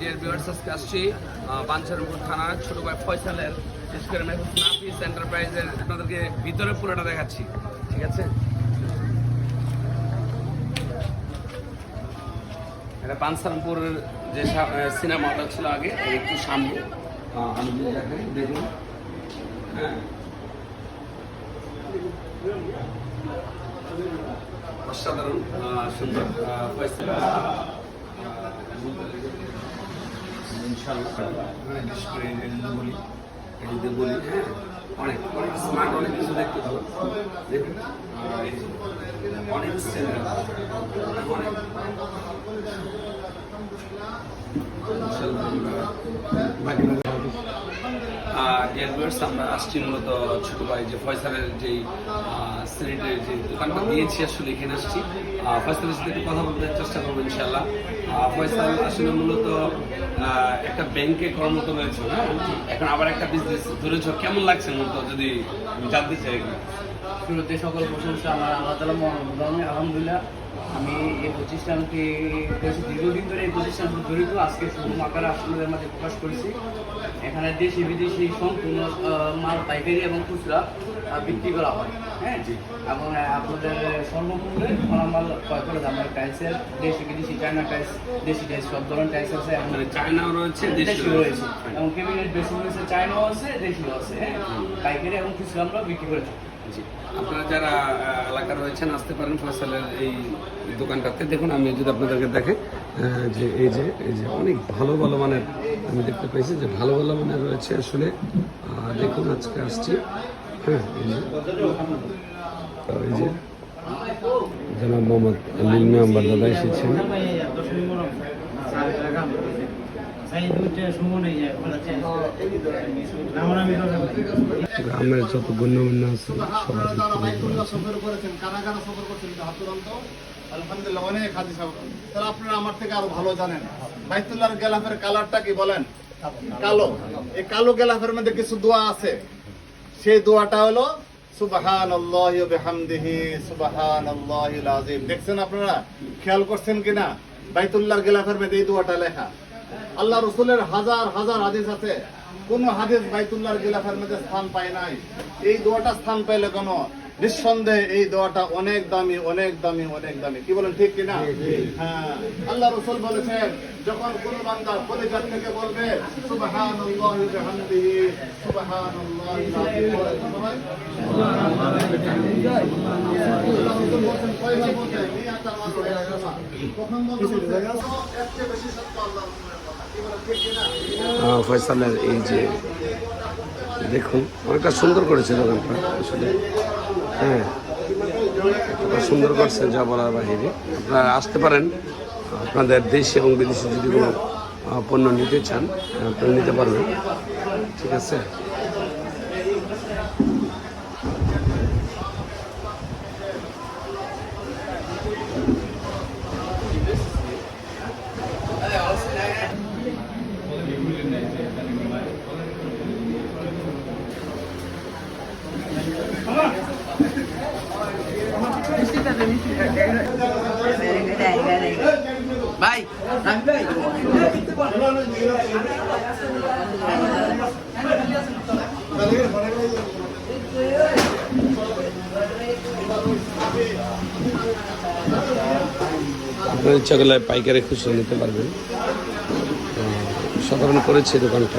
Dear viewers আজকে আসছি বাঞ্ছারপুর থানা ছোট ভাই ফয়সালের, বিশেষ করে নাফিস এন্টারপ্রাইজের আপনাদেরকে ভিতরে পুরোটা দেখাচ্ছি, ঠিক আছে? এটা পানসারামপুরের যে সিনেমা হলটা ছিল আগে একটু সামনে দেখুন। হ্যাঁ। অসাধারণ সুন্দর ফয়সাল। হ্যাঁ, বলি যে বলি হ্যাঁ অনেক অনেক স্মার্ট অনেক কিছু দেখতে পাবো। অনেক অনেক। ডিয়ার আমরা আসছি মূলত ছোট ভাই যে ফয়সালের যেই সিলেটের যে দোকানটা দিয়েছি, আসলে এখানে আসছি। ফয়সালের সাথে কথা বলতে চেষ্টা করব ইনশাল্লাহ ফয়সাল আসলে মূলত একটা ব্যাংকে কর্মরত রয়েছে হ্যাঁ? এখন আবার একটা বিজনেস ধরেছ, কেমন লাগছে মূলত যদি জানতে চাই শুরুতে সকল প্রশংসা আমার আল্লাহ তালা আলহামদুলিল্লাহ। আমি এই প্রতিষ্ঠানকে দীর্ঘদিন ধরে এই প্রতিষ্ঠান জড়িত। আজকে শুভ আকারে আপনাদের মাঝে প্রকাশ করেছি। এখানে দেশি বিদেশি সম্পূর্ণ মাল পাইকারি এবং খুচরা বিক্রি করা হয়। হ্যাঁ? এবং আপনাদের সর্বমূল্যে মালামাল ক্রয় করে। আমার টাইলসের দেশি বিদেশি চায়না টাইলস দেশি টাইলস সব ধরনের টাইলস আছে। এবং মানে চায়নাও রয়েছে দেশি রয়েছে। এবং কেবিনেট বেসিন রয়েছে চায়নাও আছে দেশিও আছে। হ্যাঁ? পাইকারি এবং খুচরা আমরা বিক্রি করে থাকি। আপনারা যারা আহ, এলাকায় রয়েছেন আসতে পারেন ফয়সালের এই দোকানটাতে। দেখুন আমি যদি আপনাদেরকে দেখে যে এই যে এই যে অনেক ভালো ভালো মানের আমি দেখতে পেয়েছি যে ভালো ভালো মানের রয়েছে আসলে। দেখুন আজকে আসছি। হ্যাঁ এই যে। জনাব মোহাম্মদ আলিম মেম্বার দাদা এসেছেন। গ্রামের যত গণ্যমান্য আছে সবাই সফর করেছেন কারা কারা সফর করেছেন একটু হাত তুলুন তো। আলহামদুলিল্লাহ অনেক হাজি সাহেব তাহলে আপনারা আমার থেকে আরও ভালো জানেন। বাইতুল্লাহর গেলাফের কালারটা কি বলেন? কালো। এই কালো গেলাফের মধ্যে কিছু দোয়া আছে। সেই দোয়াটা হলো সুবহানাল্লাহি ওয়া বিহামদিহি সুবহানাল্লাহিল আযীম। দেখছেন আপনারা? খেয়াল করছেন কিনা? বাইতুল্লাহর গেলাফের মধ্যে এই দোয়াটা লেখা। আল্লাহ রসুলের হাজার হাজার হাদিস আছে। কোন হাদিস বাইতুল্লাহর গিলাফের মধ্যে স্থান পায় নাই। এই দোয়াটা স্থান পাইলে কোন? নিঃসন্দেহে এই দোয়াটা অনেক দামি অনেক দামি অনেক দামি। কি বলেন ঠিক কিনা? হ্যাঁ। আল্লাহ রসুল বলেছেন যখন কোন বান্দা কলিজার থেকে বলবে আহ, ফয়সালের এই যে দেখুন অনেকটা সুন্দর করেছে দোকানটা আসলে। হ্যাঁ সুন্দর করছেন যা বলার বাহিরে। আপনারা আসতে পারেন। আপনাদের দেশে এবং বিদেশে যদি কোনো পণ্য নিতে চান, আপনারা নিতে পারবেন। ঠিক আছে? ভাই আপনার ইচ্ছা করলে পাইকারি খুচরো নিতে পারবেন। সাধারণ করেছে দোকানটা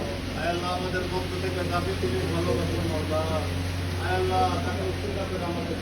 আল্লাহ আমাদের পক্ষ থেকে দাবি তুমি ভালোবাসো মৌলা আল্লাহ তাকে করে আমাদের